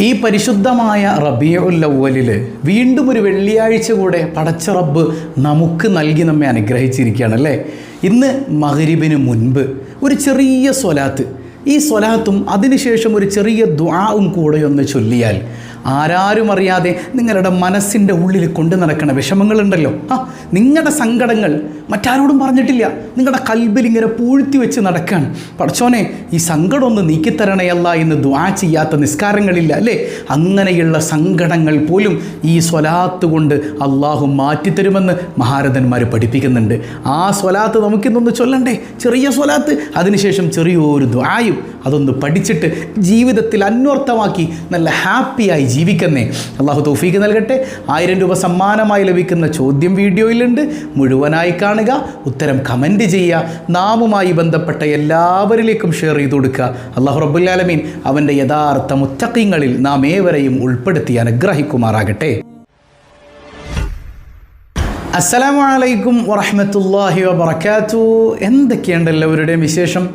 ഈ പരിശുദ്ധമായ റബിയുല്ലവലിൽ വീണ്ടും ഒരു വെള്ളിയാഴ്ച കൂടെ പടച്ച റബ്ബ് നമുക്ക് നൽകി നമ്മെ അനുഗ്രഹിച്ചിരിക്കുകയാണ് അല്ലേ? ഇന്ന് മഹരിബിന് മുൻപ് ഒരു ചെറിയ സ്വലാത്ത്. ഈ സ്വലാത്തും അതിനുശേഷം ഒരു ചെറിയ ദ്വാവും കൂടെ ഒന്ന് ചൊല്ലിയാൽ ആരാരും അറിയാതെ നിങ്ങളുടെ മനസ്സിന്റെ ഉള്ളിൽ കൊണ്ടു നടക്കുന്ന വിഷമങ്ങളുണ്ടല്ലോ. ആ നിങ്ങളുടെ സങ്കടങ്ങൾ മറ്റാരോടും പറഞ്ഞിട്ടില്ല. നിങ്ങളുടെ കൽബിൽ ഇങ്ങനെ പൂഴ്ത്തി വെച്ച് നടക്കാൻ പഠിച്ചോനെ ഈ സങ്കടം ഒന്ന് നീക്കിത്തരണയല്ല എന്ന് ദ്വാ ചെയ്യാത്ത നിസ്കാരങ്ങളില്ല അല്ലേ? അങ്ങനെയുള്ള സങ്കടങ്ങൾ പോലും ഈ സ്വലാത്ത് കൊണ്ട് അള്ളാഹു മാറ്റിത്തരുമെന്ന് മഹാരഥന്മാർ പഠിപ്പിക്കുന്നുണ്ട്. ആ സ്വലാത്ത് നമുക്കിന്നൊന്ന് ചൊല്ലണ്ടേ? ചെറിയ സ്വലാത്ത്. അതിനുശേഷം ചെറിയൊരു ദ്വായും അതൊന്ന് പഠിച്ചിട്ട് ജീവിതത്തിൽ അന്വർത്ഥമാക്കി നല്ല ഹാപ്പിയായി ജീവിക്കുന്നേ. അള്ളാഹു തൗഫീക്ക് നൽകട്ടെ. ആയിരം രൂപ സമ്മാനമായി ലഭിക്കുന്ന ചോദ്യം വീഡിയോയിലുണ്ട്. മുഴുവനായി കാണുക. ഉത്തരം കമന്റ് ചെയ്യുക. നാമുമായി ബന്ധപ്പെട്ട എല്ലാവരിലേക്കും ഷെയർ ചെയ്തു കൊടുക്കുക. അള്ളാഹു റബുല്ലാലമീൻ അവന്റെ യഥാർത്ഥ മുത്തക്കിങ്ങളിൽ നാം ഏവരെയും ഉൾപ്പെടുത്തി അനുഗ്രഹിക്കുമാറാകട്ടെ. അസ്സലാമു അലൈക്കും വറഹ്മത്തുള്ളാഹി വബറകാതു എന്തൊക്കെയുണ്ട് എല്ലാവരുടെയും വിശേഷം?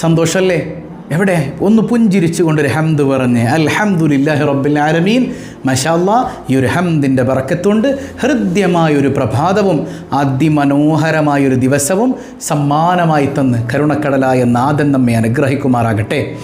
സന്തോഷമല്ലേ? എവിടെ? ഒന്ന് പുഞ്ചിരിച്ചുകൊണ്ടൊരു ഹംദ് പറഞ്ഞ് അൽഹംദുലില്ലാഹി റബ്ബിൽ ആലമീൻ. മഷാല്ല ഈ ഒരു ഹംദിന്റെ ബറക്കത്തുണ്ട്. ഹൃദ്യമായൊരു പ്രഭാതവും അതിമനോഹരമായൊരു ദിവസവും സമ്മാനമായി തന്ന് കരുണക്കടലായ നാഥൻ നമ്മെ അനുഗ്രഹിക്കുമാറാകട്ടെ.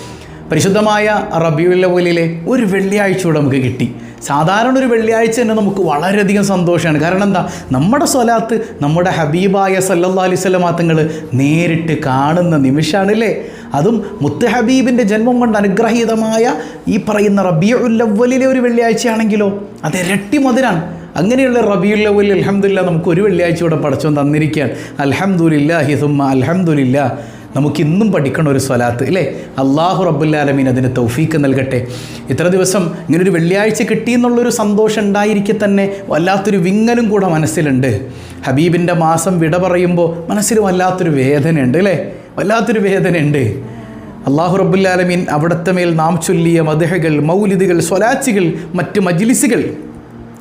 പരിശുദ്ധമായ റബിയുല്ലവലിലെ ഒരു വെള്ളിയാഴ്ച കൂടെ നമുക്ക് കിട്ടി. സാധാരണ ഒരു വെള്ളിയാഴ്ച തന്നെ നമുക്ക് വളരെയധികം സന്തോഷമാണ്. കാരണം എന്താ? നമ്മുടെ സ്വലാത്ത് നമ്മുടെ ഹബീബായ സല്ലാ അലൈഹി മാത്തങ്ങൾ നേരിട്ട് കാണുന്ന നിമിഷമാണല്ലേ അതും മുത്ത് ഹബീബിന്റെ ജന്മം കൊണ്ട് അനുഗ്രഹീതമായ ഈ പറയുന്ന റബിയുല്ലവലിലെ ഒരു വെള്ളിയാഴ്ചയാണെങ്കിലോ? അത് ഇരട്ടി മധുരാണ്. അങ്ങനെയുള്ള റബിയുല്ലവൽ അലഹമുല്ല നമുക്ക് ഒരു വെള്ളിയാഴ്ച കൂടെ പടച്ചോൻ തന്നിരിക്കുകയാണ്. അലഹമുല്ലാ ഹിസുമ്മ അൽഹംദുലില്ലാ നമുക്കിന്നും പഠിക്കണ ഒരു സ്വലാത്ത് അല്ലേ അള്ളാഹു റബ്ബുല്ലാലമീൻ അതിന് തൗഫീക്ക് നൽകട്ടെ. ഇത്ര ദിവസം ഇങ്ങനൊരു വെള്ളിയാഴ്ച കിട്ടി എന്നുള്ളൊരു സന്തോഷം ഉണ്ടായിരിക്കെ തന്നെ വല്ലാത്തൊരു വിങ്ങലും കൂടെ മനസ്സിലുണ്ട്. ഹബീബിന്റെ മാസം വിട പറയുമ്പോൾ മനസ്സിൽ വല്ലാത്തൊരു വേദനയുണ്ട് അല്ലേ വല്ലാത്തൊരു വേദനയുണ്ട്. അള്ളാഹു റബ്ബുല്ലാലമീൻ അവിടുത്തെ മേൽ നാം ചൊല്ലിയ മദഹകൾ മൗലിദുകൾ സ്വലാച്ചികൾ മറ്റ് മജ്ലിസുകൾ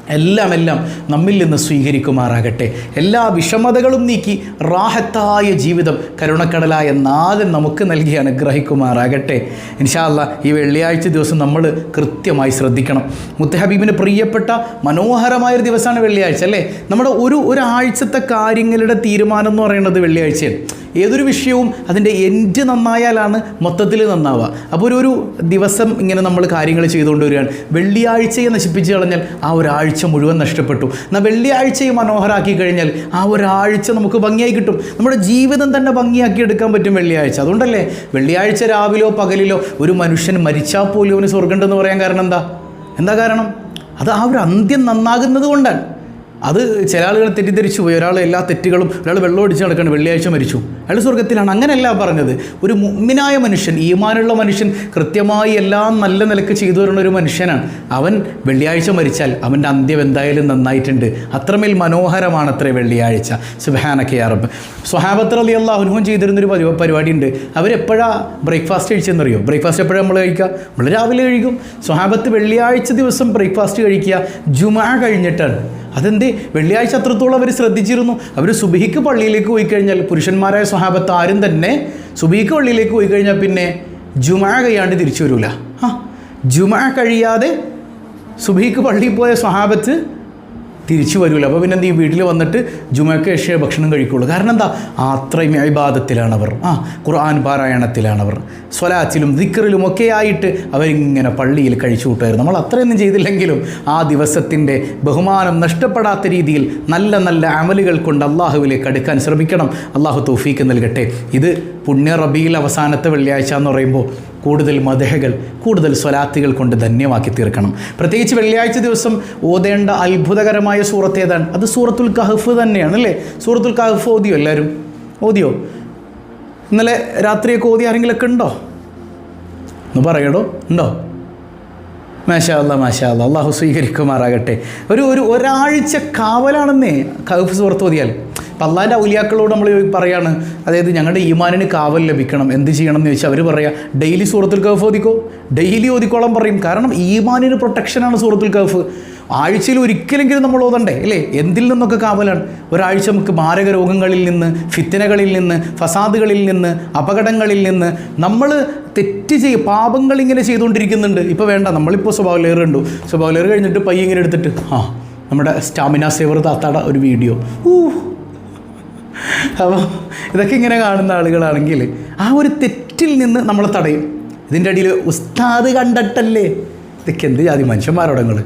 എല്ലാം എല്ലാം നമ്മിൽ നിന്ന് സ്വീകരിക്കുമാറാകട്ടെ. എല്ലാ വിഷമതകളും നീക്കി റാഹത്തായ ജീവിതം കരുണക്കടലായ നാഥൻ നമുക്ക് നൽകി അനുഗ്രഹിക്കുമാറാകട്ടെ. ഇൻഷാല്ല ഈ വെള്ളിയാഴ്ച ദിവസം നമ്മൾ കൃത്യമായി ശ്രദ്ധിക്കണം. മുത്തഹബീബിന് പ്രിയപ്പെട്ട മനോഹരമായൊരു ദിവസമാണ് വെള്ളിയാഴ്ച അല്ലേ? നമ്മുടെ ഒരു ഒരാഴ്ചത്തെ കാര്യങ്ങളുടെ തീരുമാനം എന്ന് പറയുന്നത് വെള്ളിയാഴ്ചയാണ്. ഏതൊരു വിഷയവും അതിന്റെ എൻഡ് നന്നായാലാണ് മൊത്തത്തിൽ നന്നാവുക. അപ്പോൾ ഒരു ഒരു ദിവസം ഇങ്ങനെ നമ്മൾ കാര്യങ്ങൾ ചെയ്തുകൊണ്ട് വരികയാണ്. വെള്ളിയാഴ്ചയെ നശിപ്പിച്ച് കളഞ്ഞാൽ ആ ഒരാഴ്ച മുഴുവൻ നഷ്ടപ്പെട്ടു. എന്നാൽ വെള്ളിയാഴ്ചയെ മനോഹരാക്കി കഴിഞ്ഞാൽ ആ ഒരാഴ്ച നമുക്ക് ഭംഗിയായി കിട്ടും. നമ്മുടെ ജീവിതം തന്നെ ഭംഗിയാക്കി എടുക്കാൻ പറ്റും വെള്ളിയാഴ്ച. അതുകൊണ്ടല്ലേ? വെള്ളിയാഴ്ച രാവിലോ പകലിലോ ഒരു മനുഷ്യൻ മരിച്ചാൽ പോലും അവന് സ്വർഗമുണ്ടെന്ന് പറയാൻ കാരണം എന്താ? എന്താ കാരണം? അത് ആ ഒരു അന്ത്യം നന്നാകുന്നത് കൊണ്ടാണ്. അത് ചില ആളുകൾ തെറ്റിദ്ധരിച്ചു പോയി. ഒരാൾ എല്ലാ തെറ്റുകളും ഒരാൾ വെള്ളം ഒടിച്ച് നടക്കുകയാണ്. വെള്ളിയാഴ്ച മരിച്ചു. അയാൾ സ്വർഗത്തിലാണ് അങ്ങനെയല്ല പറഞ്ഞത്. ഒരു മുമ്മിനായ മനുഷ്യൻ ഈമാനുള്ള മനുഷ്യൻ കൃത്യമായി എല്ലാം നല്ല നിലയ്ക്ക് ചെയ്തു വരുന്ന ഒരു മനുഷ്യനാണ്. അവൻ വെള്ളിയാഴ്ച മരിച്ചാൽ അവന്റെ അന്ത്യം എന്തായാലും നന്നായിട്ടുണ്ട്. അത്രമേൽ മനോഹരമാണ് അത്രേ വെള്ളിയാഴ്ച. സുബാനക്കെ അറബ് സ്വഹാബത്ത് അലി അള്ളാഹുനുഹം ചെയ്തിരുന്നൊരു പരി പരിപാടി ഉണ്ട് അവരെപ്പോഴാണ് ബ്രേക്ക്ഫാസ്റ്റ് കഴിച്ചെന്നറിയോ? ബ്രേക്ക്ഫാസ്റ്റ് എപ്പോഴാണ് നമ്മൾ കഴിക്കുക? നമ്മൾ രാവിലെ കഴിക്കും. സ്വഹാബത്ത് വെള്ളിയാഴ്ച ദിവസം ബ്രേക്ക്ഫാസ്റ്റ് കഴിക്കുക. ജുമാ കഴിഞ്ഞിട്ടാണ്. അതെന്തേ? വെള്ളിയാഴ്ച അത്രത്തോളം അവർ ശ്രദ്ധിച്ചിരുന്നു. അവർ സുബിഹിക്ക് പള്ളിയിലേക്ക് പോയി കഴിഞ്ഞാൽ പുരുഷന്മാരായ സ്വഹാബത്ത് ആരും തന്നെ സുബീക്ക് പള്ളിയിലേക്ക് പോയി കഴിഞ്ഞാൽ പിന്നെ ജുമാ കഴിയാണ്ട് തിരിച്ചു വരില്ല ആ ജുമാ കഴിയാതെ സുബീക്ക് പള്ളിയിൽ പോയ സ്വഹാബത്ത് തിരിച്ചു വരില്ല അപ്പോൾ പിന്നെ ചെയ്യും? വീട്ടിൽ വന്നിട്ട് ജുമയ്ക്ക് ഏഷ്യ ഭക്ഷണം കഴിക്കുള്ളൂ. കാരണം എന്താ? അത്രയും അഭിബാധത്തിലാണവർ ആ ഖുർആൻ പാരായണത്തിലാണവർ. സ്വലാച്ചിലും ദിക്കറിലും ഒക്കെ ആയിട്ട് അവരിങ്ങനെ പള്ളിയിൽ കഴിച്ചു കൂട്ടായിരുന്നു നമ്മൾ അത്രയൊന്നും ചെയ്തില്ലെങ്കിലും ആ ദിവസത്തിന്റെ ബഹുമാനം നഷ്ടപ്പെടാത്ത രീതിയിൽ നല്ല നല്ല അമലുകൾ കൊണ്ട് അള്ളാഹുവിലേക്ക് അടുക്കാൻ ശ്രമിക്കണം. അള്ളാഹു തൗഫീക്ക് നൽകട്ടെ. ഇത് പുണ്യ റബിയിൽ അവസാനത്തെ വെള്ളിയാഴ്ച എന്ന് പറയുമ്പോൾ കൂടുതൽ മദഹകൾ കൂടുതൽ സ്വലാത്തുകൾ കൊണ്ട് ധന്യമാക്കി തീർക്കണം. പ്രത്യേകിച്ച് വെള്ളിയാഴ്ച ദിവസം ഓതേണ്ട അത്ഭുതകരമായ സൂറത്ത് ഏതാണ്? അത് സൂറത്തുൽ കഹഫ് തന്നെയാണ് അല്ലേ? സൂറത്തുൽ കഹഫ് ഓതിയോ എല്ലാവരും? ഓതിയോ? ഇന്നലെ രാത്രിയൊക്കെ ഓതി ആരെങ്കിലൊക്കെ ഉണ്ടോ? ഒന്ന് പറയടോ ഉണ്ടോ? മാഷാ മാഷാല്ല മാഷാ അല്ലാ അള്ളാഹു സ്വീകരിക്കുമാറാകട്ടെ. ഒരു ഒരു ഒരാഴ്ച കാവലാണെന്നേ കഹഫ് സൂറത്ത് ഓതിയാൽ. അപ്പം അള്ളാന്റെ ഔലിയാക്കളോട് നമ്മൾ പറയാണ് അതായത് ഞങ്ങളുടെ ഈമാനിന് കാവൽ ലഭിക്കണം എന്ത് ചെയ്യണം എന്ന് ചോദിച്ചാൽ അവർ പറയാം ഡെയിലി സൂറത്തുൽ കഫ് ഓദിക്കോ ഡെയിലി ഓദിക്കോളം പറയും. കാരണം ഈമാനിന് പ്രൊട്ടക്ഷനാണ് സൂറത്തുൽ കഫ് ആഴ്ചയിൽ ഒരിക്കലെങ്കിലും നമ്മൾ ഓതണ്ടേ അല്ലേ? എന്തിൽ നിന്നൊക്കെ കാവലാണ്? ഒരാഴ്ച നമുക്ക് മാരക രോഗങ്ങളിൽ നിന്ന് ഫിത്തനകളിൽ നിന്ന് ഫസാദുകളിൽ നിന്ന് അപകടങ്ങളിൽ നിന്ന് നമ്മൾ തെറ്റ് ചെയ്യ പാപങ്ങൾ ഇങ്ങനെ ചെയ്തുകൊണ്ടിരിക്കുന്നുണ്ട്. ഇപ്പോൾ വേണ്ട നമ്മളിപ്പോൾ സ്വഭാവ ലെയർ കണ്ടു. സ്വഭാവ ലെയർ കഴിഞ്ഞിട്ട് പയ്യ ഇങ്ങനെ എടുത്തിട്ട് ആ നമ്മുടെ സ്റ്റാമിന സേവർ താത്താടെ ഒരു വീഡിയോ. ഊ അപ്പോൾ ഇതൊക്കെ ഇങ്ങനെ കാണുന്ന ആളുകളാണെങ്കിൽ ആ ഒരു തെറ്റിൽ നിന്ന് നമ്മൾ തടയും. ഇതിന്റെ അടിയിൽ ഉസ്താദ് കണ്ടിട്ടല്ലേ? ഇതൊക്കെ എന്ത് ജാതി മനുഷ്യന്മാരോടെ നിങ്ങൾ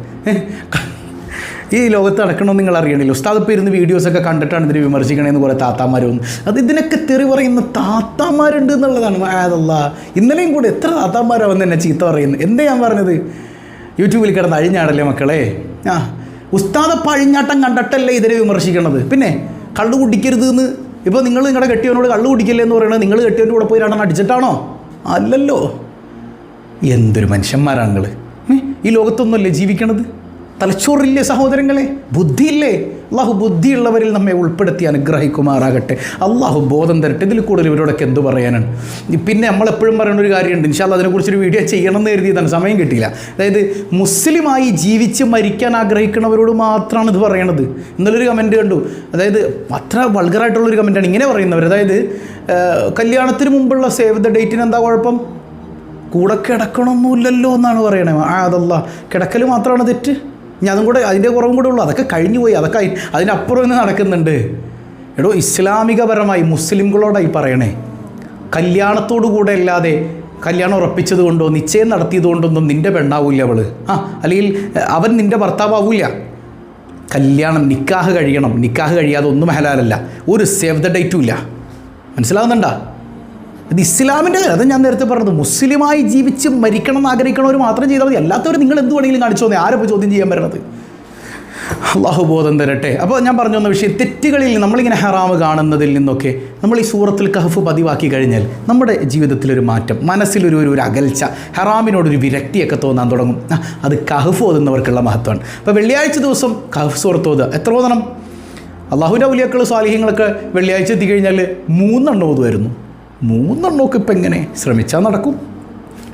ഈ ലോകത്ത് നടക്കണമെന്ന് നിങ്ങൾ അറിയണില്ല? ഉസ്താദ് ഇപ്പോൾ ഇരുന്ന് വീഡിയോസൊക്കെ കണ്ടിട്ടാണ് ഇതിനെ വിമർശിക്കണേന്ന് കുറേ താത്താമാരും. അത് ഇതിനൊക്കെ തെറി പറയുന്ന താത്താമാരുണ്ട് എന്നുള്ളതാണ്. അതല്ല. ഇന്നലെയും കൂടെ എത്ര താത്താമാരാവും എന്നെ ചീത്ത പറയുന്നത്? എന്താ ഞാൻ പറഞ്ഞത്? യൂട്യൂബിൽ കിടന്ന് അഴിഞ്ഞാടല്ലേ മക്കളെ? ആ ഉസ്താദ് പഴിഞ്ഞാട്ടം കണ്ടിട്ടല്ലേ ഇതിനെ വിമർശിക്കണത്? പിന്നെ കള്ളു കുടിക്കരുത് എന്ന് ഇപ്പോൾ നിങ്ങൾ നിങ്ങളുടെ കെട്ടിയവനോട് കള്ളു കുടിക്കില്ലേ എന്ന് പറയുന്നത് നിങ്ങൾ കെട്ടിയവന്റെ കൂടെ പോയി രണ്ടെണ്ണം അടിച്ചിട്ടാണോ? അല്ലല്ലോ. എന്തൊരു മനുഷ്യന്മാരാണ് നിങ്ങൾ ഈ ലോകത്തൊന്നുമല്ലേ ജീവിക്കണത്? തലച്ചോറില്ലേ സഹോദരങ്ങളെ? ബുദ്ധിയില്ലേ? അള്ളാഹു ബുദ്ധിയുള്ളവരിൽ നമ്മെ ഉൾപ്പെടുത്തി അനുഗ്രഹിക്കുമാറാകട്ടെ. അള്ളാഹു ബോധം തരട്ടെ. ഇതിൽ കൂടുതൽ ഇവരോടൊക്കെ എന്ത് പറയാനാണ്? പിന്നെ നമ്മളെപ്പോഴും പറയുന്ന ഒരു കാര്യമുണ്ട്. ഇൻഷാല്ല അതിനെക്കുറിച്ചൊരു വീഡിയോ ചെയ്യണം എന്ന് കരുതിയതാണ് സമയം കിട്ടിയില്ല. അതായത് മുസ്ലിമായി ജീവിച്ച് മരിക്കാൻ ആഗ്രഹിക്കുന്നവരോട് മാത്രമാണ് ഇത് പറയണത്. ഇന്നലൊരു കമന്റ് കണ്ടു. അതായത് അത്ര വൾഗറായിട്ടുള്ളൊരു കമന്റാണ് ഇങ്ങനെ പറയുന്നവർ അതായത് കല്യാണത്തിന് മുമ്പുള്ള സേവ് ദ ഡേറ്റിന് എന്താ കുഴപ്പം? കൂടെ കിടക്കണമൊന്നുമില്ലല്ലോ എന്നാണ് പറയണേ ആ അതല്ല. കിടക്കൽ മാത്രമാണ് തെറ്റ്? ഇനി അതും കൂടെ അതിന്റെ കുറവും കൂടെ ഉള്ളൂ. അതൊക്കെ കഴിഞ്ഞു പോയി. അതൊക്കെ അതിനപ്പുറം ഇന്ന് നടക്കുന്നുണ്ട്. എടോ ഇസ്ലാമികപരമായി മുസ്ലിംകളോടായി പറയണേ. കല്യാണത്തോടു കൂടെ അല്ലാതെ കല്യാണം ഉറപ്പിച്ചത് കൊണ്ടോ നിശ്ചയം നടത്തിയത് കൊണ്ടൊന്നും നിന്റെ പെണ്ണാവൂല അവൾ. ആ അല്ലെങ്കിൽ അവൻ നിന്റെ ഭർത്താവൂല കല്യാണം നിക്കാഹ് കഴിയണം. നിക്കാഹ് കഴിയാതെ ഒന്നും ഹലാലല്ല. ഒരു സേവ് ദ ഡേറ്റും ഇല്ല. മനസ്സിലാവുന്നുണ്ടോ? ഇത് ഇസ്ലാമിന്റെ കാര്യം അത് ഞാൻ നേരത്തെ പറഞ്ഞത്. മുസ്ലിമായി ജീവിച്ച് മരിക്കണം എന്ന് ആഗ്രഹിക്കണവർ മാത്രം ചെയ്താൽ മതി. അല്ലാത്തവർ നിങ്ങൾ എന്ത് വേണമെങ്കിലും കാണിച്ചു തന്നെ. ആരപ്പോൾ ചോദ്യം ചെയ്യാൻ പറ്റണത് അള്ളാഹു ബോധം തരട്ടെ. അപ്പോൾ ഞാൻ പറഞ്ഞു വന്ന വിഷയം തെറ്റുകളിൽ നമ്മളിങ്ങനെ ഹറാമ് കാണുന്നതിൽ നിന്നൊക്കെ നമ്മൾ ഈ സൂറത്തിൽ കഹഫ് പതിവാക്കി കഴിഞ്ഞാൽ നമ്മുടെ ജീവിതത്തിലൊരു മാറ്റം മനസ്സിലൊരു ഒരു ഒരു അകൽച്ച ഹറാമിനോടൊരു വിരക്തിയൊക്കെ തോന്നാൻ തുടങ്ങും. അത് കഹഫ് ഓതുന്നവർക്കുള്ള മഹത്വമാണ്. അപ്പോൾ വെള്ളിയാഴ്ച ദിവസം കഹഫ് സൂറത്ത് ഓതുക. എത്ര ഓതണം? അള്ളാഹുവിന്റെ ഔലിയാക്കൾ സ്വാലിഹ്യങ്ങളൊക്കെ വെള്ളിയാഴ്ച എത്തിക്കഴിഞ്ഞാൽ മൂന്നെണ്ണം ഓതുമായിരുന്നു. മൂന്നെണ്ണമൊക്കെ ഇപ്പം എങ്ങനെ ശ്രമിച്ചാൽ നടക്കും.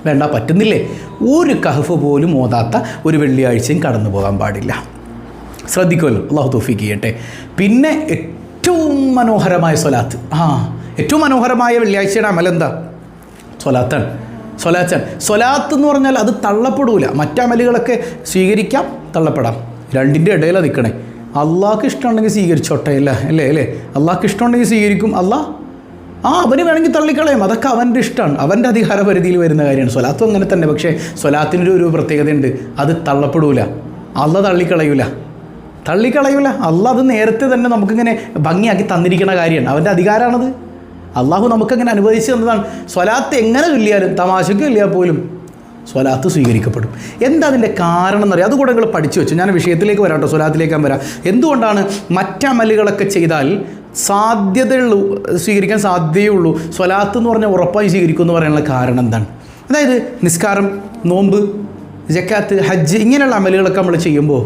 വേണ്ട പറ്റുന്നില്ലേ? ഒരു കഹഫ് പോലും ഓതാത്ത ഒരു വെള്ളിയാഴ്ചയും കടന്നു പോകാൻ പാടില്ല. ശ്രദ്ധിക്കുമല്ലോ അള്ളാഹു തോഫിക്ക് ചെയ്യട്ടെ. പിന്നെ ഏറ്റവും മനോഹരമായ സ്വലാത്ത്. ആ ഏറ്റവും മനോഹരമായ വെള്ളിയാഴ്ചയുടെ അമലെന്താ സ്വലാത്താണ്. സ്വലാത്താണ്. സ്വലാത്ത് എന്ന് പറഞ്ഞാൽ അത് തള്ളപ്പെടൂല. മറ്റമലുകളൊക്കെ സ്വീകരിക്കാം തള്ളപ്പെടാം. രണ്ടിന്റെ ഇടയിലാണ് നിൽക്കണേ അള്ളാഹ്ക്ക് ഇഷ്ടമുണ്ടെങ്കിൽ സ്വീകരിച്ചോട്ടെ അല്ല? അല്ലേ അല്ലേ? അള്ളാഹ്ക്ക് ഇഷ്ടമുണ്ടെങ്കിൽ സ്വീകരിക്കും. അള്ളാഹ് ആ അവന് വേണമെങ്കിൽ തള്ളിക്കളയും. അതൊക്കെ അവന്റെ ഇഷ്ടമാണ്. അവന്റെ അധികാര പരിധിയിൽ വരുന്ന കാര്യമാണ്. സ്വലാത്തും അങ്ങനെ തന്നെ. പക്ഷേ സ്വലാത്തിനൊരു ഒരു പ്രത്യേകതയുണ്ട്. അത് തള്ളപ്പെടൂല. അല്ല തള്ളിക്കളയൂല. തള്ളിക്കളയൂല. അല്ല അത് നേരത്തെ തന്നെ നമുക്കിങ്ങനെ ഭംഗിയാക്കി തന്നിരിക്കുന്ന കാര്യമാണ്. അവന്റെ അധികാരമാണത് അള്ളാഹു നമുക്കങ്ങനെ അനുവദിച്ചു തന്നതാണ്. സ്വലാത്ത് എങ്ങനെ ചൊല്ലിയാലും തമാശയ്ക്ക് ചൊല്ലിയാൽ പോലും സ്വലാത്ത് സ്വീകരിക്കപ്പെടും. എന്താ അതിന്റെ കാരണം എന്നറിയാം. അതുകൂടെ നിങ്ങൾ പഠിച്ചു വെച്ചു. ഞാൻ വിഷയത്തിലേക്ക് വരാം കേട്ടോ. സ്വലാത്തിലേക്ക് വരാം. എന്തുകൊണ്ടാണ് മറ്റമലുകളൊക്കെ ചെയ്താൽ സാധ്യതയുള്ളൂ സ്വീകരിക്കാൻ സാധ്യതയുള്ളൂ. സ്വലാത്ത് എന്ന് പറഞ്ഞാൽ ഉറപ്പായി സ്വീകരിക്കും എന്ന് പറയാനുള്ള കാരണം എന്താണ്? അതായത് നിസ്കാരം നോമ്പ് ജക്കാത്ത് ഹജ്ജ് ഇങ്ങനെയുള്ള അമലുകളൊക്കെ നമ്മൾ ചെയ്യുമ്പോൾ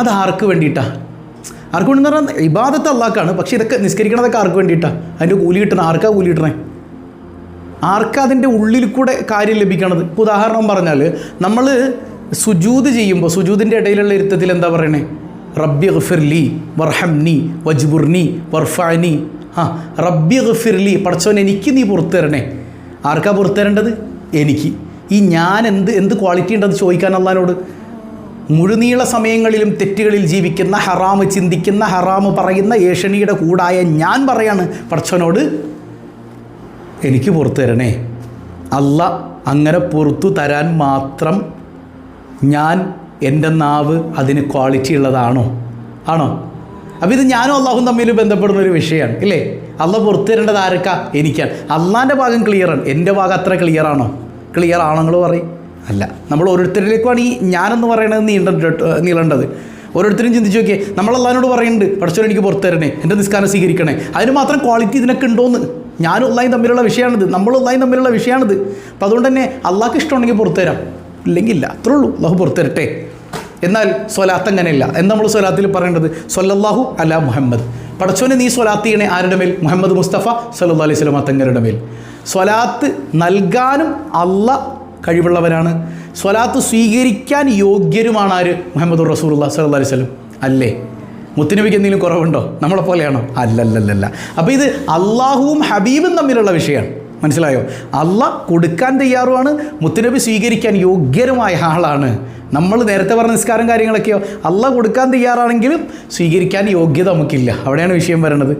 അത് ആർക്ക് വേണ്ടിയിട്ടാണ് ആർക്ക് വേണ്ടി പറഞ്ഞാൽ ഇബാദത്ത് അള്ളാക്കാണ്. പക്ഷേ ഇതൊക്കെ നിസ്കരിക്കണതൊക്കെ ആർക്ക് വേണ്ടിയിട്ടാണ് അതിന്റെ കൂലി കിട്ടണം ആർക്കാ കൂലി കിട്ടണേ? ആർക്കാ അതിന്റെ ഉള്ളിൽ കൂടെ കാര്യം ലഭിക്കണത്? ഇപ്പോൾ ഉദാഹരണം പറഞ്ഞാൽ നമ്മൾ സുജൂത് ചെയ്യുമ്പോൾ സുജൂതിന്റെ ഇടയിലുള്ള ഇരുത്തത്തിൽ എന്താ പറയണേ? റബ്ബി ഗഫിർലി വർഹംനി വജ്ബുർനി വർഫാനി ആ റബ്ബി ഗഫിർലി പഠിച്ചവൻ എനിക്ക് നീ പുറത്തു തരണേ ആർക്കാ പുറത്തു തരേണ്ടത് എനിക്ക്. ഈ ഞാൻ എന്ത് എന്ത് ക്വാളിറ്റി ഉണ്ടെന്ന് ചോദിക്കാൻ അള്ളഹാനോട്. മുഴുനീള സമയങ്ങളിലും തെറ്റുകളിൽ ജീവിക്കുന്ന ഹറാമ് ചിന്തിക്കുന്ന ഹറാമ് പറയുന്ന ഏഷണിയുടെ കൂടായ ഞാൻ പറയാണ് പടച്ചവനോട് എനിക്ക് പുറത്തു തരണേ അല്ല അങ്ങനെ പുറത്തു തരാൻ മാത്രം ഞാൻ എന്റെ നാവ് അതിന് ക്വാളിറ്റി ഉള്ളതാണോ? ആണോ? അപ്പോൾ ഇത് ഞാനും അള്ളാഹും തമ്മിൽ ബന്ധപ്പെടുന്ന ഒരു വിഷയമാണ് ഇല്ലേ? അള്ളാഹ് പുറത്തു തരേണ്ടത് ആരൊക്കെ? എനിക്കാണ്. അള്ളാന്റെ ഭാഗം ക്ലിയറാണ് എന്റെ ഭാഗം അത്ര ക്ലിയർ ആണോ? ക്ലിയർ ആണോ പറയും. അല്ല നമ്മൾ ഓരോരുത്തരിലേക്കുമാണ് ഈ ഞാനെന്ന് പറയണത് നീണ്ട നീളേണ്ടത്. ഓരോരുത്തരും ചിന്തിച്ച് നോക്കിയേ അള്ളഹാനോട് പറയുന്നുണ്ട് പഠിച്ചോ എനിക്ക് പുറത്തു തരണേ എന്റെ നിസ്കാരം സ്വീകരിക്കണേ. അതിന് മാത്രം ക്വാളിറ്റി ഇതിനൊക്കെ ഉണ്ടോന്ന്. ഞാനും അള്ളായും തമ്മിലുള്ള വിഷയമാണിത്. നമ്മൾ അള്ളായും തമ്മിലുള്ള വിഷയമാണിത്. അപ്പം അതുകൊണ്ട് തന്നെ അള്ളാഹ്ക്ക് ഇഷ്ടമുണ്ടെങ്കിൽ പുറത്തു തരാം. ഇല്ലെങ്കിൽ ഇല്ല അത്രേ ഉള്ളൂ. അള്ളാഹു പുറത്തു തരട്ടെ. എന്നാൽ സ്വലാത്ത് അങ്ങനെയല്ല. എന്ന് നമ്മൾ സ്വലാത്തിൽ പറയേണ്ടത്? സൊല്ലാഹു അല മുഹമ്മദ്. പടച്ചോനെ നീ സ്വലാത്ത് ചെയ്യണേ ആരുടെ മേൽ? മുഹമ്മദ് മുസ്തഫ സല്ലു അലൈഹി സ്വലമ തങ്ങളുടെ മേൽ. സ്വലാത്ത് നൽകാനും അല്ല കഴിവുള്ളവരാണ്. സ്വലാത്ത് സ്വീകരിക്കാൻ യോഗ്യരുമാണ് ആര്? മുഹമ്മദ് റസൂലുള്ള സല്ലു അലൈഹി സ്വലം അല്ലേ? മുത്തുനബിക്ക് എന്തെങ്കിലും കുറവുണ്ടോ? നമ്മളെ പോലെയാണോ? അല്ലല്ലല്ല അപ്പോൾ ഇത് അള്ളാഹുവും ഹബീബും തമ്മിലുള്ള വിഷയമാണ്. മനസ്സിലായോ? അല്ല കൊടുക്കാൻ തയ്യാറുമാണ് മുത്തുനബി സ്വീകരിക്കാൻ യോഗ്യരുമായ ആളാണ്. നമ്മൾ നേരത്തെ പറഞ്ഞ നിസ്കാരം കാര്യങ്ങളൊക്കെയോ അല്ല കൊടുക്കാൻ തയ്യാറാണെങ്കിലും സ്വീകരിക്കാൻ യോഗ്യത നമുക്കില്ല. അവിടെയാണ് വിഷയം വരണത്.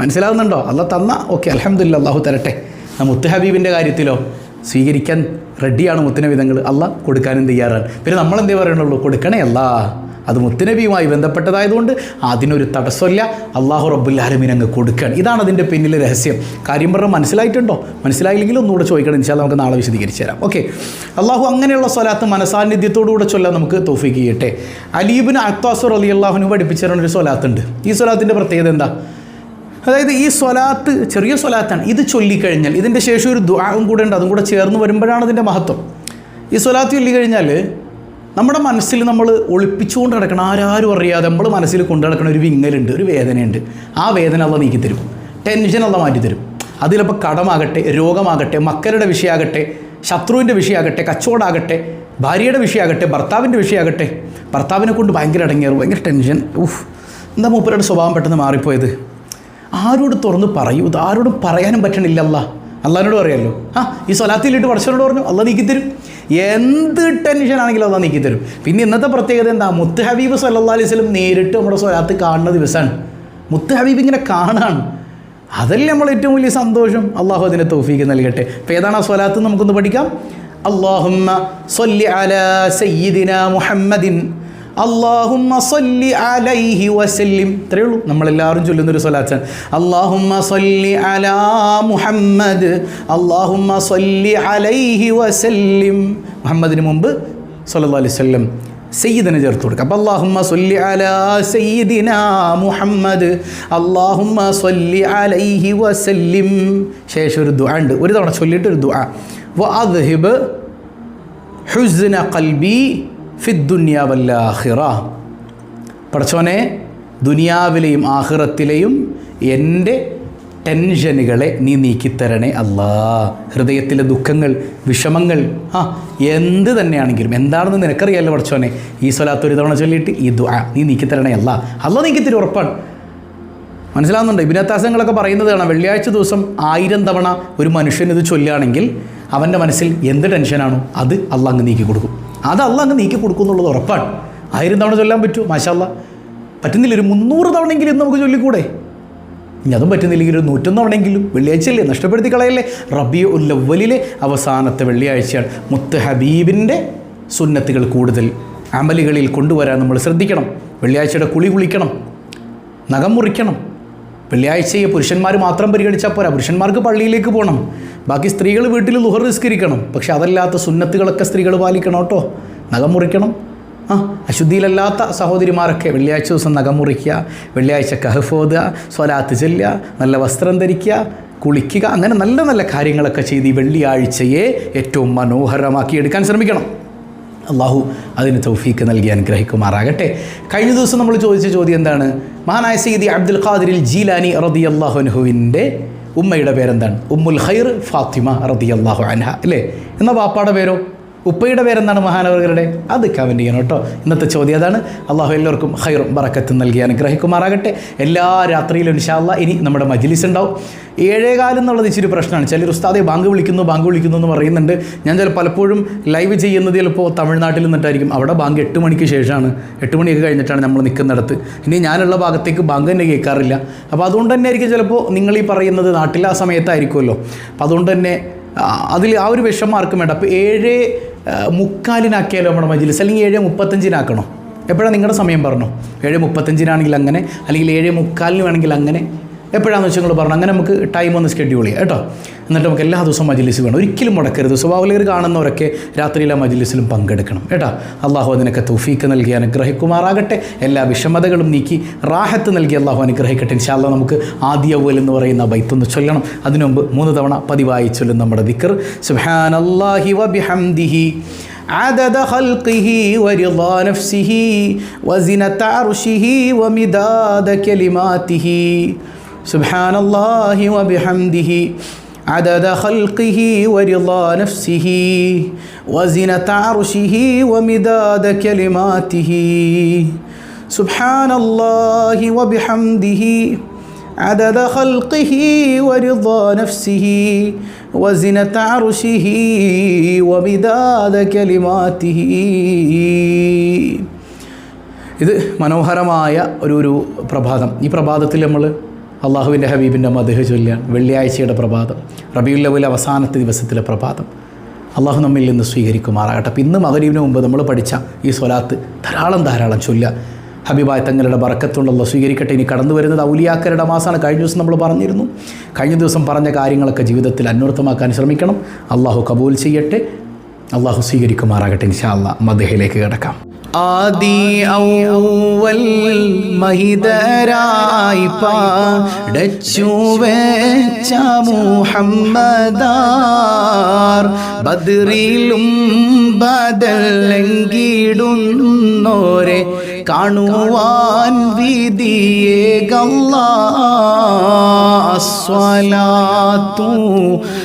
മനസ്സിലാവുന്നുണ്ടോ? അല്ല തന്ന ഓക്കെ അലഹമില്ല അള്ളാഹു തരട്ടെ. മുത്ത് ഹബീബിന്റെ കാര്യത്തിലോ സ്വീകരിക്കാൻ റെഡിയാണ് മുത്തിനെ വിധങ്ങൾ അല്ല കൊടുക്കാനും തയ്യാറാണ്. പിന്നെ നമ്മളെന്തേ പറയണുള്ളൂ കൊടുക്കണേ അല്ല അത് മുത്തനബിയുമായി ബന്ധപ്പെട്ടതായതുകൊണ്ട് അതിനൊരു തടസ്സമില്ല. അള്ളാഹു റബ്ബുല്ലാലമീൻ അങ്ങ് കൊടുക്കുകയാണ്. ഇതാണ് അതിന്റെ പിന്നിലെ രഹസ്യം. കാര്യം പറഞ്ഞാൽ മനസ്സിലായിട്ടുണ്ടോ? മനസ്സിലായില്ലെങ്കിൽ ഒന്നുകൂടെ ചോദിക്കണം. ഇൻഷാ നമുക്ക് നാളെ വിശദീകരിച്ച് തരാം. ഓക്കെ. അള്ളാഹു അങ്ങനെയുള്ള സ്വലാത്ത് മനസാന്നിധ്യത്തോടുകൂടെ ചൊല്ലാൻ നമുക്ക് തോഫിക്ക് ചെയ്യട്ടെ. അലീബിന് അക്താസുർ അലി അള്ളാഹുനു പഠിപ്പിച്ചിരുന്ന ഒരു സ്വലാത്തുണ്ട്. ഈ സ്വലാത്തിന്റെ പ്രത്യേകത എന്താ? അതായത് ഈ സ്വലാത്ത് ചെറിയ സ്വലാത്താണ്. ഇത് ചൊല്ലിക്കഴിഞ്ഞാൽ ഇതിന്റെ ശേഷം ഒരു ദ്വാവും കൂടെ ഉണ്ട്. അതും കൂടെ ചേർന്ന് വരുമ്പോഴാണ് അതിന്റെ മഹത്വം. ഈ സ്വലാത്ത് ചൊല്ലിക്കഴിഞ്ഞാൽ നമ്മുടെ മനസ്സിൽ നമ്മൾ ഒളിപ്പിച്ചുകൊണ്ട് കിടക്കണം ആരാരും അറിയാതെ നമ്മൾ മനസ്സിൽ കൊണ്ടു നടക്കണ ഒരു വിങ്ങലുണ്ട് ഒരു വേദനയുണ്ട്. ആ വേദന അല്ല നീക്കിത്തരും ടെൻഷൻ അല്ല മാറ്റിത്തരും അതിലിപ്പോൾ കടമാകട്ടെ രോഗമാകട്ടെ മക്കളുടെ വിഷയമാകട്ടെ ശത്രുവിന്റെ വിഷയമാകട്ടെ കച്ചവടമാകട്ടെ ഭാര്യയുടെ വിഷയമാകട്ടെ ഭർത്താവിന്റെ വിഷയമാകട്ടെ ഭർത്താവിനെ കൊണ്ട് ഭയങ്കര അടങ്ങിയത് ഭയങ്കര ടെൻഷൻ ഉഫ് എന്താ മൂപ്പരുടെ സ്വഭാവം പെട്ടെന്ന് മാറിപ്പോയത്? ആരോട് തുറന്ന് പറയൂ ഇത് ആരോടും പറയാനും പറ്റണില്ല അല്ല അള്ളഹാനോട് പറയാമല്ലോ ആ ഈ സ്വലാത്തിലിട്ട് പഠിച്ചവനോട് പറഞ്ഞു അള്ള നീക്കിത്തരും. എന്ത് ടെൻഷൻ ആണെങ്കിലും അല്ല നീക്കിത്തരും. പിന്നെ ഇന്നത്തെ പ്രത്യേകത എന്താ? മുത്ത് ഹബീബ് സല്ലാ അലൈഹി സ്വലം നേരിട്ട് നമ്മുടെ സ്വലാത്ത് കാണുന്ന ദിവസമാണ് മുത്ത് ഹബീബ് ഇങ്ങനെ കാണാണ്. അതല്ലേ നമ്മൾ ഏറ്റവും വലിയ സന്തോഷം? അള്ളാഹു അതിനെ തോഫീക്ക് നൽകട്ടെ. അപ്പോൾ ഏതാണ് ആ സ്വലാത്ത് നമുക്കൊന്ന് പഠിക്കാം? അള്ളാഹുമ്മ സല്ലി അലാ സയ്യിദിന മുഹമ്മദിൻ അള്ളാഹുമ്മ സല്ലി അലൈഹി വസല്ലിം. ഇത്രയേ ഉള്ളൂ. നമ്മളെല്ലാവരും ചൊല്ലുന്നൊരു സ്വലാത്താണ് അള്ളാഹുമ്മ സല്ലി അലാ മുഹമ്മദ്. അള്ളാഹുമ്മ സല്ലി അലൈഹി വസല്ലിം. മുഹമ്മദിന് മുമ്പ് സല്ലാ അലൈഹി വസല്ലം സയ്യിദിനെ ചേർത്ത് കൊടുക്കുക. അപ്പോൾ അള്ളാഹുമ്മ സല്ലി അലാ സയ്യിദിന മുഹമ്മദ്. അള്ളാഹുമ്മ സല്ലി അലൈഹി വസല്ലിം. ശേഷം ഒരു ദുആ ഉണ്ട്. ഒരു തവണ ചൊല്ലിയിട്ട് ഒരു ദുആ. വ അദ്ഹിബ് ഹുസ്ന ഖൽബി ഫിദ്ദുന്യ ദുന്യാവല്ലാഹിറ പടച്ചോനെ ദുനിയാവിലെയും ആഹിറത്തിലെയും എന്റെ ടെൻഷനുകളെ നീ നീക്കിത്തരണേ അല്ലാ. ഹൃദയത്തിലെ ദുഃഖങ്ങൾ വിഷമങ്ങൾ ആ എന്ത് തന്നെയാണെങ്കിലും എന്താണെന്ന് നിനക്കറിയാമല്ലോ പഠിച്ചോനെ ഈ സ്വലാത്ത് ഒരു തവണ ചൊല്ലിയിട്ട് ഈ ദുആ നീ നീക്കിത്തരണേ അല്ല. അല്ല നീക്കിത്തരും ഉറപ്പാണ്. മനസ്സിലാവുന്നുണ്ട്? ഇബിനത്താസങ്ങളൊക്കെ പറയുന്നത് കാണാം വെള്ളിയാഴ്ച ദിവസം ആയിരം തവണ ഒരു മനുഷ്യൻ ഇത് ചൊല്ലുകയാണെങ്കിൽ അവന്റെ മനസ്സിൽ എന്ത് ടെൻഷനാണോ അത് അല്ല അങ്ങ് നീക്കി കൊടുക്കും അത് അല്ല അങ്ങ് നീക്കി കൊടുക്കും എന്നുള്ളത് ഉറപ്പാണ്. ആയിരം തവണ ചൊല്ലാൻ പറ്റുമോ മാഷല്ല പറ്റുന്നില്ല ഒരു മുന്നൂറ് തവണയെങ്കിലും നമുക്ക് ചൊല്ലിക്കൂടെ? ഇനി അതും പറ്റുന്നില്ലെങ്കിൽ ഒരു നൂറ്റൊന്ന് തവണയെങ്കിലും വെള്ളിയാഴ്ചയല്ലേ നഷ്ടപ്പെടുത്തി കളയല്ലേ? റബിയ ഉല്ലവലിലെ അവസാനത്തെ വെള്ളിയാഴ്ചയാണ്. മുത്ത് ഹബീബിന്റെ സുന്നത്തുകൾ കൂടുതൽ അമലുകളിൽ കൊണ്ടുവരാൻ നമ്മൾ ശ്രദ്ധിക്കണം. വെള്ളിയാഴ്ചയുടെ കുളി കുളിക്കണം നഖം മുറിക്കണം. വെള്ളിയാഴ്ചയെ പുരുഷന്മാർ മാത്രം പരിഗണിച്ചാൽ പോരാ. പുരുഷന്മാർക്ക് പള്ളിയിലേക്ക് പോകണം ബാക്കി സ്ത്രീകൾ വീട്ടിൽ ലുഹർ നിസ്കരിക്കണം. പക്ഷെ അതല്ലാത്ത സുന്നത്തുകളൊക്കെ സ്ത്രീകൾ പാലിക്കണം കേട്ടോ. നഖം മുറിക്കണം. ആ അശുദ്ധിയിലല്ലാത്ത സഹോദരിമാരൊക്കെ വെള്ളിയാഴ്ച ദിവസം നഖം മുറിക്കുക വെള്ളിയാഴ്ച കഹഫ് ഓതുക സ്വലാത്ത് ചെല്ലുക നല്ല വസ്ത്രം ധരിക്കുക കുളിക്കുക അങ്ങനെ നല്ല നല്ല കാര്യങ്ങളൊക്കെ ചെയ്ത് ഈ വെള്ളിയാഴ്ചയെ ഏറ്റവും മനോഹരമാക്കി എടുക്കാൻ ശ്രമിക്കണം. അള്ളാഹു അതിന് തൗഫീക്ക് നൽകി അനുഗ്രഹിക്കുമാറാകട്ടെ. കഴിഞ്ഞ ദിവസം നമ്മൾ ചോദിച്ച ചോദ്യം എന്താണ്? മഹാനായ സീദി അബ്ദുൽ ഖാദിരിൽ ജീലാനി റതി അള്ളാഹുനുഹുവിന്റെ ഉമ്മയുടെ പേരെന്താണ്? ഉമ്മുൽ ഖൈർ ഫാത്തിമ റതി അള്ളാഹു അൻഹ. അല്ലേ? എന്നാൽ വാപ്പാടെ പേരോ? ഉപ്പയുടെ പേരെന്താണ് മഹാനവർഗരുടെ അത് കമന്റ് ചെയ്യണം കേട്ടോ. ഇന്നത്തെ ചോദ്യം അതാണ്. അള്ളാഹു എല്ലാവർക്കും ഹൈറും ബറക്കത്തും നൽകി അനുഗ്രഹിക്കുമാറാകട്ടെ. എല്ലാ രാത്രിയിലും ഇൻഷാല്ല ഇനി നമ്മുടെ മജിലിസ് ഉണ്ടാവും. ഏഴേകാലം എന്നുള്ളത് ഇച്ചിരി പ്രശ്നമാണ്. ചിലർ ഉസ്താദെ ബാങ്ക് വിളിക്കുന്നു ബാങ്ക് വിളിക്കുന്നു എന്ന് പറയുന്നുണ്ട്. ഞാൻ ചില പലപ്പോഴും ലൈവ് ചെയ്യുന്നത് ചിലപ്പോൾ തമിഴ്നാട്ടിൽ നിന്നിട്ടായിരിക്കും. അവിടെ ബാങ്ക് എട്ട് മണിക്ക് ശേഷമാണ്. എട്ട് മണിയൊക്കെ കഴിഞ്ഞിട്ടാണ് നമ്മൾ നിൽക്കുന്നിടത്ത്. ഇനി ഞാനുള്ള ഭാഗത്തേക്ക് ബാങ്ക് തന്നെ കേൾക്കാറില്ല. അപ്പോൾ അതുകൊണ്ട് തന്നെ ആയിരിക്കും ചിലപ്പോൾ നിങ്ങൾ ഈ പറയുന്നത് നാട്ടിൽ ആ സമയത്തായിരിക്കുമല്ലോ. അപ്പോൾ അതുകൊണ്ട് തന്നെ അതിൽ ആ ഒരു വിഷം ആർക്കും വേണ്ട. അപ്പോൾ ഏഴ് മുക്കാലിനാക്കിയാലോ നമ്മുടെ മജിലിസ്? അല്ലെങ്കിൽ ഏഴ് മുപ്പത്തഞ്ചിനാക്കണോ? എപ്പോഴാണ് നിങ്ങളുടെ സമയം പറഞ്ഞു? ഏഴ് മുപ്പത്തഞ്ചിനാണെങ്കിൽ അങ്ങനെ അല്ലെങ്കിൽ ഏഴ് മുക്കാലിന് വേണമെങ്കിൽ അങ്ങനെ? എപ്പോഴാണെന്ന് വെച്ചാൽ നിങ്ങൾ പറഞ്ഞു അങ്ങനെ നമുക്ക് ടൈം ഒന്ന് ഷെഡ്യൂൾ ചെയ്യാം കേട്ടോ എന്നിട്ട് നമുക്ക് എല്ലാ ദിവസവും മജ്ലിസ് വേണം ഒരിക്കലും മുടക്കരുത് സ്വഭാവലർ കാണുന്നവരൊക്കെ രാത്രിയിലെ മജ്ലിസിലും പങ്കെടുക്കണം കേട്ടോ അള്ളാഹു അതിനൊക്കെ തൗഫീക്ക് നൽകി അനുഗ്രഹിക്കുമാറാകട്ടെ എല്ലാ വിഷമതകളും നീക്കി റാഹത്ത് നൽകി അള്ളാഹു അനുഗ്രഹിക്കട്ടെ ഇൻഷാല്ല നമുക്ക് ആദ്യ അവൽ എന്ന് പറയുന്ന ബൈത്തൊന്ന് ചൊല്ലണം അതിനു മുമ്പ് മൂന്ന് തവണ പതിവായി ചൊല്ലും നമ്മുടെ ദിക്കർ സുഹാൻ അള്ളാഹി വബിഹംദിഹി عدد خلقه ورضا نفسه وزنة عرشه ومداد كلماته سبحان الله وبحمده عدد خلقه ورضا نفسه وزنة عرشه ومداد كلماته سبحان الله وبحمده عدد خلقه ورضا نفسه وزنة عرشه ومداد كلماته ഇത് മനോഹരമായ ഒരു ഒരു പ്രഭാതം ഈ പ്രഭാതത്തിൽ നമ്മൾ അള്ളാഹുവിന്റെ ഹബീബിന്റെ മധുഹ ചൊല്ലാണ് വെള്ളിയാഴ്ചയുടെ പ്രഭാതം റബിയുല്ലവിലെ അവസാനത്തെ ദിവസത്തിലെ പ്രഭാതം. അള്ളാഹു നമ്മിൽ നിന്ന് സ്വീകരിക്കുമാറാകട്ടെ. അപ്പം ഇന്ന് മകരീവിന് മുമ്പ് നമ്മൾ പഠിച്ച ഈ സ്വലാത്ത് ധാരാളം ധാരാളം ചൊല്ലുക. ഹബീബായ തങ്ങളുടെ ബറക്കത്തുണ്ടല്ലോ സ്വീകരിക്കട്ടെ ഇനി കടന്നു വരുന്നത് ഔലിയാക്കരുടെ മാസമാണ്. കഴിഞ്ഞ ദിവസം നമ്മൾ പറഞ്ഞിരുന്നു. കഴിഞ്ഞ ദിവസം പറഞ്ഞ കാര്യങ്ങളൊക്കെ ജീവിതത്തിൽ അന്വർത്ഥമാക്കാൻ ശ്രമിക്കണം. അള്ളാഹു കബൂൽ ചെയ്യട്ടെ. അള്ളാഹു സ്വീകരിക്കുമാറാകട്ടെ ഇൻഷാ അള്ളാഹ് മദഹയിലേക്ക് കിടക്കാം. ആദി ഔവൽ മഹിതരായി പാടച്ചു വെച്ച മുഹമ്മദാർ. ബദ്രിലും ബദലെങ്കിടുന്നോരെ കാണുവാൻ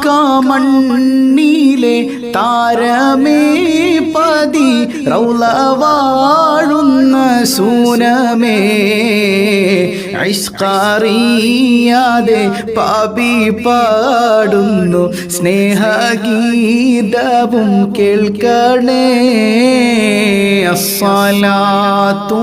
മക്ക മണ്ണിലെ താരമേ പതി റൗലവാഴുന്ന സൂനമേ. ഐഷ്കറിയാതെ പാപി പാടുന്നു സ്നേഹഗീതവും കേൾക്കണേ. അസ്സലാത്തു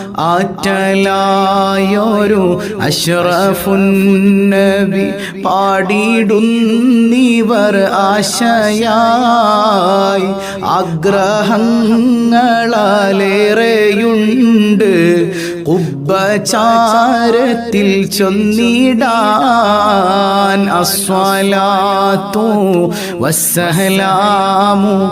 ആറ്റലായൊരു അഷ്റഫുന്നബി പാടിയിടുന്നിവർ ആശയായി. ആഗ്രഹങ്ങളേറെയുണ്ട് കുബ്ബചാരത്തിൽ ചൊന്നിടാൻ അസ്വലാത്തു വസ്സലാമു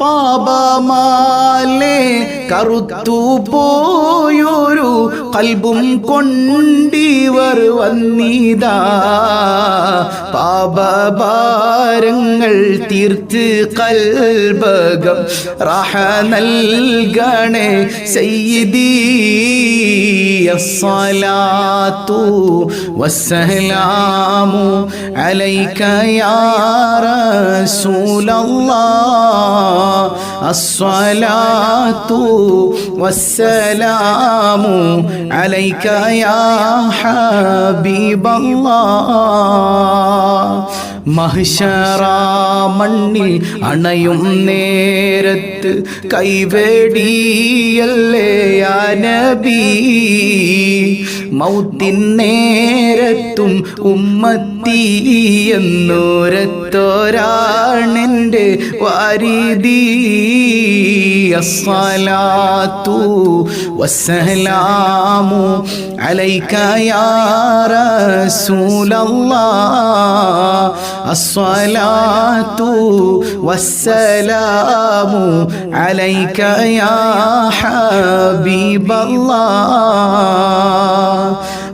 പാപമാലേ കറുത്തു പോയൊരു കൽബും കൊണ്ടിവർ വന്നിതാ. പാപഭാരങ്ങൾ തീർത്ത് കൽബകം റഹ നൽകണേ സയ്യിദീ. വസ്സലാമു അലൈക്കയാറ സൂലല്ലാ റസൂലല്ലാഹ് അസ്സലാത്തു വസ്സലാമു അലൈക യാ ഹബീബല്ലാഹ്. മഹിഷറ മണ്ണിൽ അണയും നേരത്ത് കൈവേടിയല്ലേ നബി. മൗത്തിൻ നേരത്തും ഉമ്മത്തി എന്നോരത്തോരാണെന്റെ വാരിദീ അസ്സലാത്തു വസ്സലാമു അലൈക യാ റസൂലല്ലാഹ്. അസ്സലാത്തു വസ്സലാമു അലൈക യാ ഹബീബല്ലാഹ്.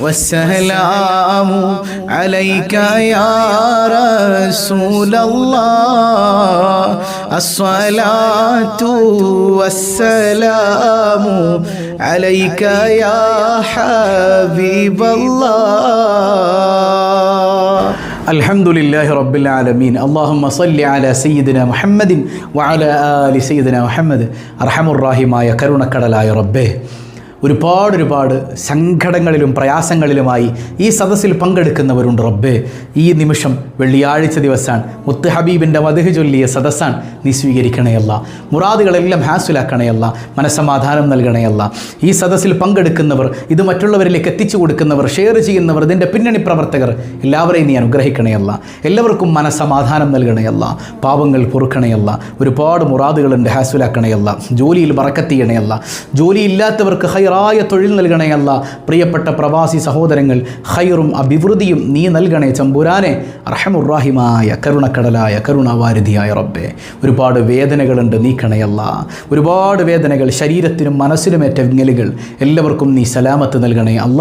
والسلام عليك يا رسول الله. الصلاة والسلام عليك يا حبيب الله. الحمد لله رب العالمين. اللهم صل على سيدنا محمد وعلى آل سيدنا محمد. أرحم الراحمايا كرلا يا ربه ഒരുപാട് ഒരുപാട് സങ്കടങ്ങളിലും പ്രയാസങ്ങളിലുമായി ഈ സദസ്സിൽ പങ്കെടുക്കുന്നവരുണ്ട് റബ്ബേ. ഈ നിമിഷം വെള്ളിയാഴ്ച ദിവസമാണ് മുത്ത് ഹബീബിന്റെ വധുഹ് ചൊല്ലിയ സദസ്സാണ്. നീ സ്വീകരിക്കണയല്ല മുറാദുകളെല്ലാം ഹാസുലാക്കണയല്ല. മനസ്സമാധാനം നൽകണയല്ല. ഈ സദസ്സിൽ പങ്കെടുക്കുന്നവർ ഇത് മറ്റുള്ളവരിലേക്ക് എത്തിച്ചു കൊടുക്കുന്നവർ ഷെയർ ചെയ്യുന്നവർ ഇതിന്റെ പിന്നണി പ്രവർത്തകർ എല്ലാവരെയും നീ അനുഗ്രഹിക്കണയല്ല. എല്ലാവർക്കും മനസ്സമാധാനം നൽകണയല്ല. പാപങ്ങൾ പൊറുക്കണയല്ല. ഒരുപാട് മുറാദുകളുണ്ട് ഹാസുലാക്കണയല്ല. ജോലിയിൽ വറക്കത്തിയണയല്ല ജോലിയില്ലാത്തവർക്ക് ഹൈറായ തൊഴിൽ നൽകണേ അല്ല. പ്രിയപ്പെട്ട പ്രവാസി സഹോദരങ്ങൾ ഹൈറും അഭിവൃദ്ധിയും നീ നൽകണേ ചമ്പുരാനെ. റഹമുറാഹിമായ കരുണക്കടലായ കരുണാവാരിധിയായ റബ്ബെ. ഒരുപാട് വേദനകളുണ്ട് നീക്കണയല്ല ഒരുപാട് വേദനകൾ ശരീരത്തിനും മനസ്സിനുമേറ്റ വിങ്ങലുകൾ എല്ലാവർക്കും നീ സലാമത്ത് നൽകണേ അല്ല.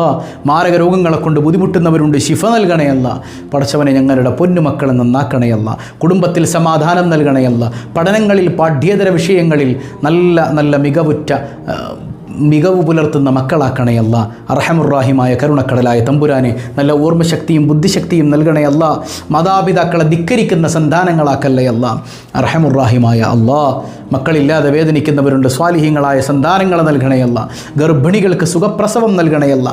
മാരക രോഗങ്ങളെ കൊണ്ട് ബുദ്ധിമുട്ടുന്നവരുണ്ട് ശിഫ നൽകണയല്ല പടച്ചവനെ ഞങ്ങളുടെ പൊന്നുമക്കളെ നന്നാക്കണയല്ല കുടുംബത്തിൽ സമാധാനം നൽകണയല്ല പഠനങ്ങളിൽ പാഠ്യേതര വിഷയങ്ങളിൽ നല്ല നല്ല മികവുറ്റ മികവ് പുലർത്തുന്ന മക്കളാക്കണയല്ല അർഹമുറാഹിമായ കരുണക്കടലായ തമ്പുരാനെ നല്ല ഓർമ്മശക്തിയും ബുദ്ധിശക്തിയും നൽകണേ നൽകണയല്ല മാതാപിതാക്കളെ ധിക്കരിക്കുന്ന സന്താനങ്ങളാക്കല്ലയല്ല അർഹമുറാഹിമായ അള്ളാ മക്കളില്ലാതെ വേദനിക്കുന്നവരുണ്ട്. സ്വാലിഹ്യങ്ങളായ സന്താനങ്ങൾ നൽകണയല്ല ഗർഭിണികൾക്ക് സുഖപ്രസവം നൽകണയല്ല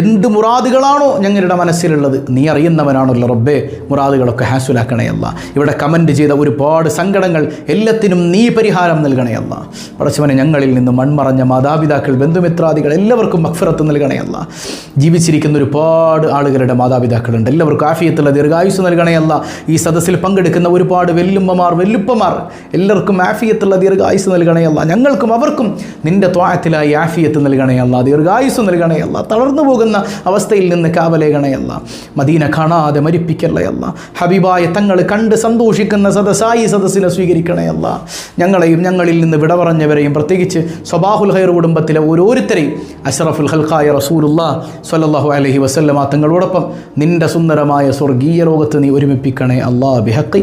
എന്ത് മുറാദുകളാണോ ഞങ്ങളുടെ മനസ്സിലുള്ളത്? നീ അറിയുന്നവനാണല്ലോ റബ്ബേ. മുറാദുകളൊക്കെ ഹാസുലാക്കണയല്ല ഇവിടെ കമന്റ് ചെയ്ത ഒരുപാട് സങ്കടങ്ങൾ എല്ലാത്തിനും നീ പരിഹാരം നൽകണയല്ല പടച്ചവനെ ഞങ്ങളിൽ നിന്ന് മൺമറഞ്ഞ മാതാപിതാക്കൾ ബന്ധുമിത്രാദികൾ എല്ലാവർക്കും മക്ഫിറത്ത് നൽകണയല്ല ജീവിച്ചിരിക്കുന്ന ഒരുപാട് ആളുകളുടെ മാതാപിതാക്കളുണ്ട്. എല്ലാവർക്കും ആഫിയത്തുള്ള ദീർഘായുസ് നൽകണയല്ല ഈ സദസ്സിൽ പങ്കെടുക്കുന്ന ഒരുപാട് വെല്ലുമ്മമാർ വെല്ലുപ്പമാർ എല്ലാവർക്കും ആഫിയത്തുള്ള ദീർഘായുസ് നൽകണയല്ല ഞങ്ങൾക്കും അവർക്കും നിന്റെ ത്വായത്തിലായി ആഫിയത്ത് നൽകണയല്ല ദീർഘായുസ് നൽകണയല്ല തളർന്നു പോകുന്ന അവസ്ഥയിൽ നിന്ന് കാവലേകണയല്ല മദീന കാണാതെ മരിപ്പിക്കല്ലയല്ല ഹബീബായ തങ്ങൾ കണ്ട് സന്തോഷിക്കുന്ന സദസ്സായി സദസ്സിനെ സ്വീകരിക്കണയല്ല ഞങ്ങളെയും ഞങ്ങളിൽ നിന്ന് വിട പറഞ്ഞവരെയും പ്രത്യേകിച്ച് സ്വബാഹുൽ ഹൈർ കുടുംബത്തിലെ ഓരോരുത്തരെയും അഷറഫുൽ ഹൽഖായ റസൂലുള്ള സ്വല്ലല്ലാഹു അലഹി വസല്ലമ തങ്ങളോടൊപ്പം നിന്റെ സുന്ദരമായ സ്വർഗീയ ലോകത്ത് നീ ഒരുമിപ്പിക്കണേ അല്ലാ. ബിഹക്കി